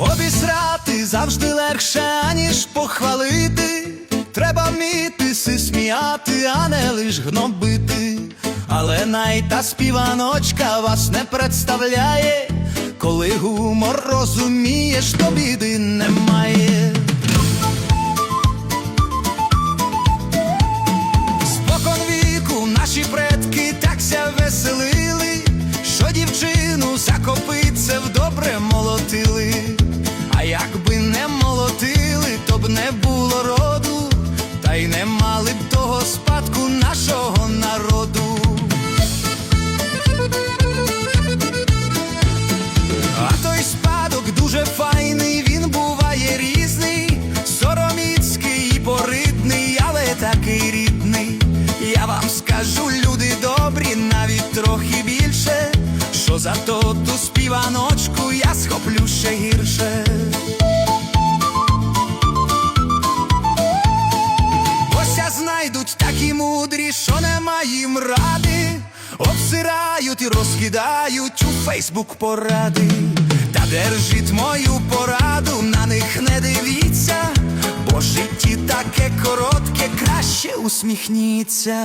Обісрати завжди легше, аніж похвалити. Треба вміти си сміяти, а не лиш гнобити. Але най та співаночка вас не представляє, коли гумор розумієш, то біди немає. Спокон віку наші предки так ся веселили, що дівчину за не було роду, та й не мали б того спадку нашого народу. А той спадок дуже файний, він буває різний, сороміцький і поридний, але такий рідний. Я вам скажу, люди добрі, навіть трохи більше, що за то ту співаночку я схоплю ще гірше. Знайдуть і мудрі, що нема їм ради, обсирають і розкидають у Фейсбук поради. Та держіть мою пораду, на них не дивіться, бо житті таке коротке, краще усміхніться.